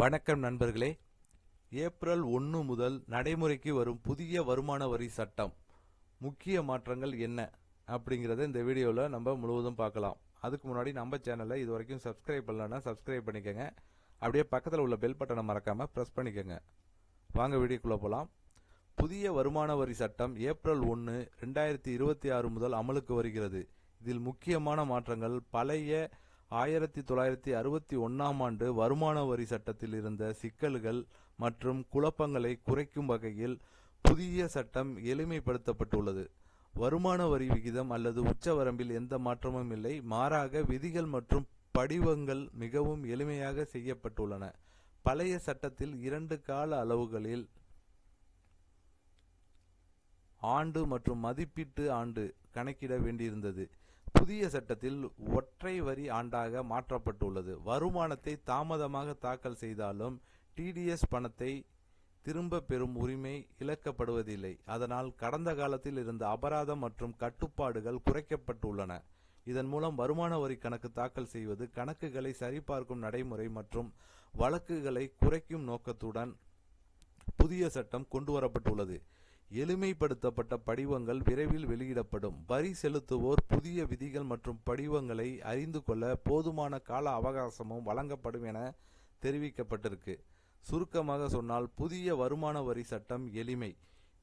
வணக்கம் நண்பர்களே. ஏப்ரல் ஒன்று முதல் நடைமுறைக்கு வரும் புதிய வருமான வரி சட்டம். முக்கிய மாற்றங்கள் என்ன? அப்படிங்கிறத இந்த வீடியோவில் நம்ம முழுவதும் பார்க்கலாம். அதுக்கு முன்னாடி நம்ம சேனலை இது வரைக்கும் சப்ஸ்கிரைப் பண்ணலன்னா சப்ஸ்கிரைப் பண்ணிக்கோங்க. அப்படியே பக்கத்தில் உள்ள பெல் பட்டனை மறக்காமல் ப்ரெஸ் பண்ணிக்கோங்க. வாங்க வீடியோக்குள்ளே போகலாம் புதிய வருமான வரி சட்டம் ஏப்ரல் ஒன்று ரெண்டாயிரத்தி இருபத்தி ஆறு முதல் அமலுக்கு வருகிறது. இதில் முக்கியமான மாற்றங்கள் பழைய ஆயிரத்தி தொள்ளாயிரத்தி அறுபத்தி ஒன்றாம் ஆண்டு வருமான வரி சட்டத்தில் இருந்த சிக்கல்கள் மற்றும் குழப்பங்களை குறைக்கும் வகையில் புதிய சட்டம் எளிமைப்படுத்தப்பட்டுள்ளது. வருமான வரி விகிதம் அல்லது உச்சவரம்பில் எந்த மாற்றமும் இல்லை. மாறாக விதிகள் மற்றும் படிவங்கள் மிகவும் எளிமையாக செய்யப்பட்டுள்ளன. பழைய சட்டத்தில் இரண்டு கால அளவுகளில் ஆண்டு மற்றும் மதிப்பீட்டு ஆண்டு கணக்கிட வேண்டியிருந்தது. புதிய சட்டத்தில் ஒற்றை வரி ஆண்டாக மாற்றப்பட்டுள்ளது. வருமானத்தை தாமதமாக தாக்கல் செய்தாலும் டிடிஎஸ் பணத்தை திரும்ப பெறும் உரிமை இழக்கப்படுவதில்லை. அதனால் கடந்த காலத்தில் இருந்த அபராதம் மற்றும் கட்டுப்பாடுகள் குறைக்கப்பட்டுள்ளன. இதன் மூலம் வருமான வரி கணக்கு தாக்கல் செய்வது கணக்குகளை சரிபார்க்கும் நடைமுறை மற்றும் வழக்குகளை குறைக்கும் நோக்கத்துடன் புதிய சட்டம் கொண்டுவரப்பட்டுள்ளது. எளிமைப்படுத்தப்பட்ட படிவங்கள் விரைவில் வெளியிடப்படும். வரி செலுத்துவோர் புதிய விதிகள் மற்றும் படிவங்களை அறிந்து கொள்ள போதுமான கால அவகாசமும் வழங்கப்படும் என தெரிவிக்கப்பட்டிருக்கு. சுருக்கமாக சொன்னால் புதிய வருமான வரி சட்டம் எளிமை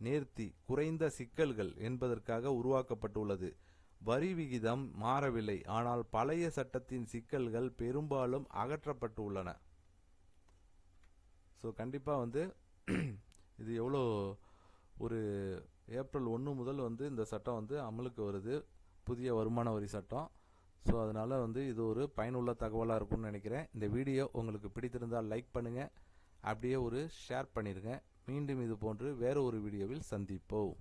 நேர்த்தி குறைந்த சிக்கல்கள் என்பதற்காக உருவாக்கப்பட்டுள்ளது. வரி விகிதம் மாறவில்லை ஆனால் பழைய சட்டத்தின் சிக்கல்கள் பெரும்பாலும் அகற்றப்பட்டுள்ளன. ஸோ கண்டிப்பாக வந்து இது எவ்வளோ ஒரு ஏப்ரல் ஒன்று முதல் வந்து இந்த சட்டம் வந்து அமலுக்கு வருது. புதிய வருமான வரி சட்டம். ஸோ அதனால் வந்து இது ஒரு பயனுள்ள தகவலாக இருக்கும்னு நினைக்கிறேன். இந்த வீடியோ உங்களுக்கு பிடித்திருந்தால் லைக் பண்ணுங்கள் அப்படியே ஒரு ஷேர் பண்ணிடுங்க மீண்டும் இது போன்று வேறு ஒரு வீடியோவில் சந்திப்போம்.